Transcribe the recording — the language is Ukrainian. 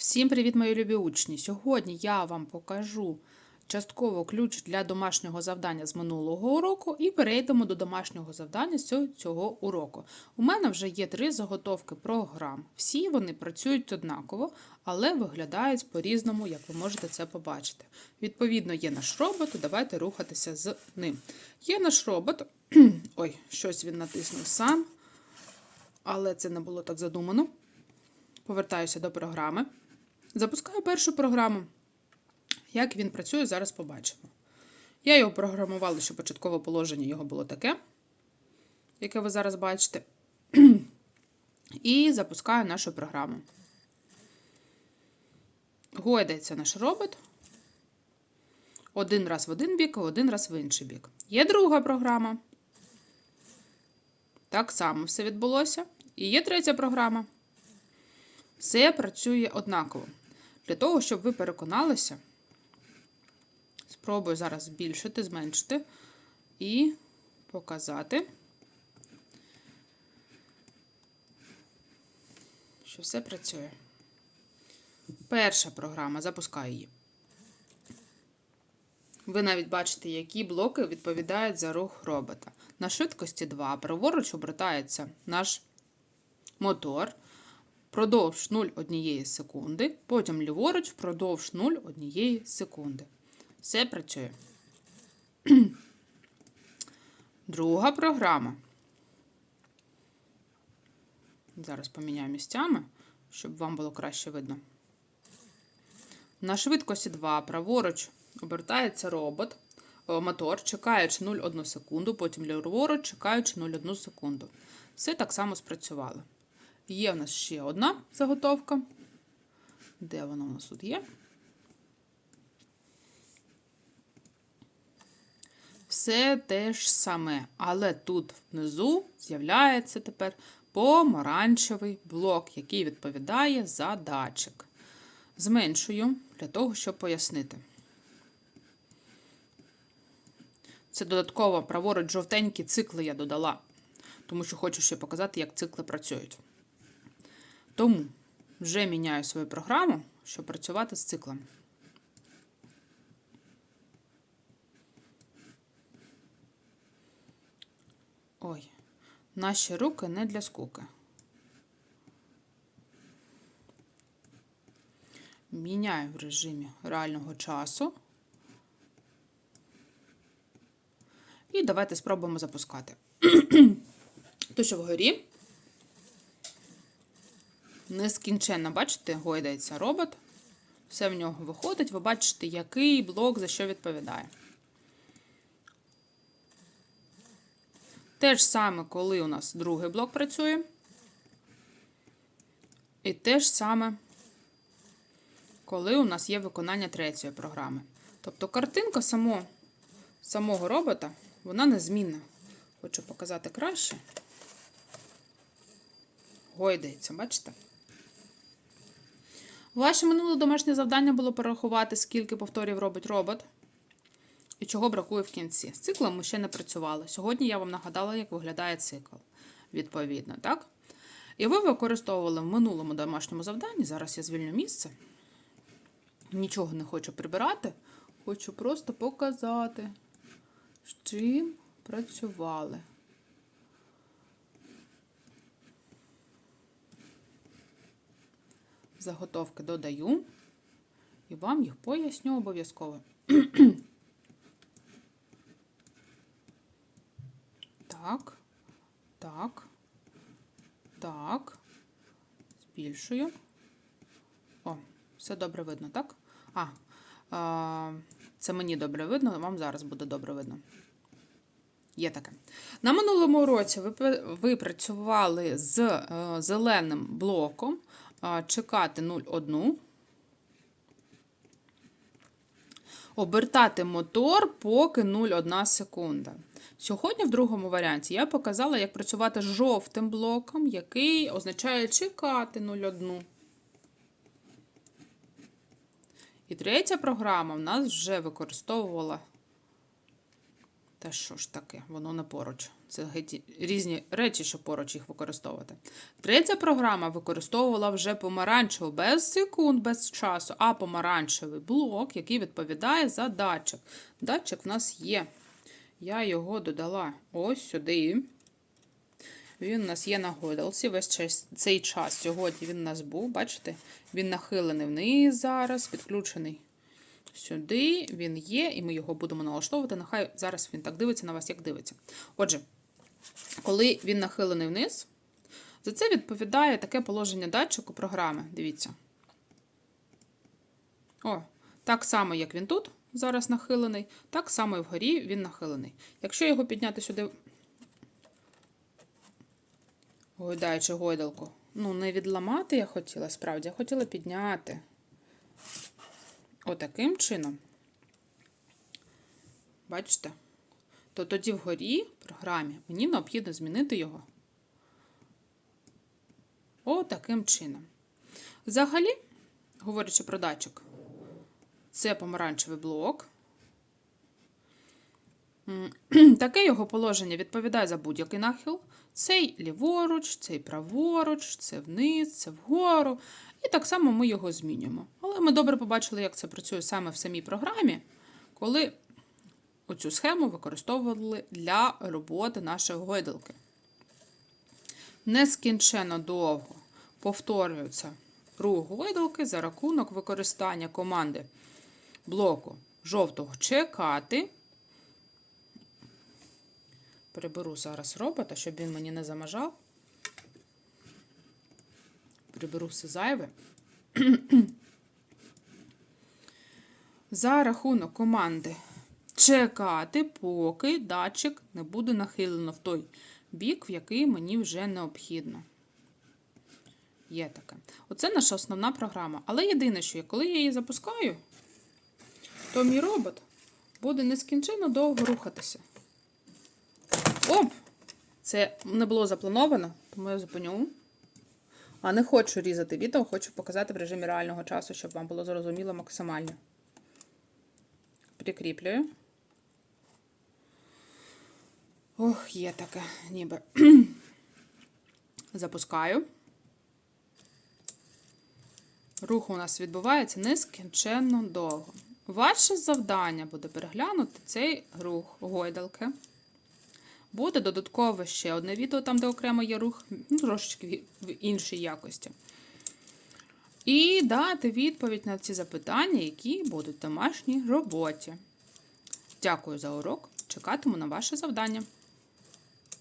Всім привіт, мої любі учні! Сьогодні я вам покажу частково ключ для домашнього завдання з минулого уроку і перейдемо до домашнього завдання з цього уроку. У мене вже є три заготовки програм. Всі вони працюють однаково, але виглядають по-різному, як ви можете це побачити. Відповідно, є наш робот, давайте рухатися з ним. Є наш робот. Ой, щось він натиснув сам, але це не було так задумано. Повертаюся до програми. Запускаю першу програму. Як він працює, зараз побачимо. Я його програмувала, що початкове положення його було таке, яке ви зараз бачите. І запускаю нашу програму. Гойдається наш робот. Один раз в один бік, один раз в інший бік. Є друга програма. Так само все відбулося. І є третя програма. Все працює однаково. Для того, щоб ви переконалися, спробую зараз збільшити, зменшити і показати, що все працює. Перша програма, запускаю її. Ви навіть бачите, які блоки відповідають за рух робота. На швидкості 2 праворуч обертається наш мотор продовж 0,1 секунди, потім ліворуч впродовж 0,1 секунди. Все працює. Друга програма. Зараз поміняю місцями, щоб вам було краще видно. На швидкості 2 праворуч обертається робот, мотор, чекаючи 0,1 секунду, потім ліворуч, чекаючи 0,1 секунду. Все так само спрацювало. Є в нас ще одна заготовка. Де вона у нас тут є? Все те ж саме, але тут внизу з'являється тепер помаранчевий блок, який відповідає за датчик. Зменшую для того, щоб пояснити. Це додатково праворуч жовтенькі цикли я додала, тому що хочу ще показати, як цикли працюють. Тому вже міняю свою програму, щоб працювати з циклом. Ой, наші руки не для скуки. Міняю в режимі реального часу. І давайте спробуємо запускати. То, що вгорі нескінченно, бачите, гойдається робот. Все в нього виходить. Ви бачите, який блок за що відповідає. Те ж саме, коли у нас другий блок працює. І те ж саме, коли у нас є виконання третьої програми. Тобто картинка само, самого робота, вона незмінна. Хочу показати краще. Гойдається, бачите? Ваше минуле домашнє завдання було порахувати, скільки повторів робить робот і чого бракує в кінці. З циклом ми ще не працювали. Сьогодні я вам нагадала, як виглядає цикл. Відповідно, так? І ви використовували в минулому домашньому завданні. Зараз я звільню місце. Нічого не хочу прибирати. Хочу просто показати, з чим працювали. Заготовки додаю і вам їх поясню обов'язково. Так, так, так. Збільшую. О, все добре видно, так? А, це мені добре видно, вам зараз буде добре видно. Є таке. На минулому уроці ви, працювали з е, зеленим блоком чекати 0,1. Обертати мотор поки 0,1 секунда. Сьогодні, в другому варіанті, я показала, як працювати з жовтим блоком, який означає чекати 0,1. І третя програма в нас вже використовувала. Та що ж таке, воно не поруч. Це геть різні речі, щоб поруч їх використовувати. Третя програма використовувала вже помаранчеву без секунд, без часу, а помаранчевий блок, який відповідає за датчик. Датчик в нас є. Я його додала ось сюди. Він у нас є на гойдалці. Весь цей час сьогодні він у нас був. Бачите? Він нахилений вниз зараз, підключений сюди. Він є, і ми його будемо налаштовувати. Нехай зараз він так дивиться на вас, як дивиться. Отже, коли він нахилений вниз, за це відповідає таке положення датчику програми. Дивіться. О, так само, як він тут зараз нахилений, так само і вгорі він нахилений. Якщо його підняти сюди, гойдаючи гойдалку, ну, не відламати я хотіла, справді, я хотіла підняти. Отаким чином. Бачите? То тоді вгорі в програмі мені необхідно змінити його. Отаким чином. Взагалі, говорячи про датчик, це помаранчевий блок. Таке його положення відповідає за будь-який нахил. Цей ліворуч, цей праворуч, це вниз, це вгору. І так само ми його змінюємо. Але ми добре побачили, як це працює саме в самій програмі, коли оцю схему використовували для роботи нашої гойдалки. Нескінченно довго повторюється рух гойдалки за рахунок використання команди блоку жовтого чекати. Приберу зараз робота, щоб він мені не замажав. Приберу все зайве. За рахунок команди чекати, поки датчик не буде нахилено в той бік, в який мені вже необхідно. Є таке. Оце наша основна програма. Але єдине, що коли я її запускаю, то мій робот буде нескінченно довго рухатися. Оп! Це не було заплановано, тому я зупиню. А не хочу різати відео, хочу показати в режимі реального часу, щоб вам було зрозуміло максимально. Прикріплюю. Ох, є таке, ніби. Запускаю. Рух у нас відбувається нескінченно довго. Ваше завдання буде переглянути цей рух гойдалки. Буде додатково ще одне відео, там, де окремо є рух, ну, трошечки в іншій якості. І дати відповідь на ці запитання, які будуть в домашній роботі. Дякую за урок. Чекатиму на ваше завдання.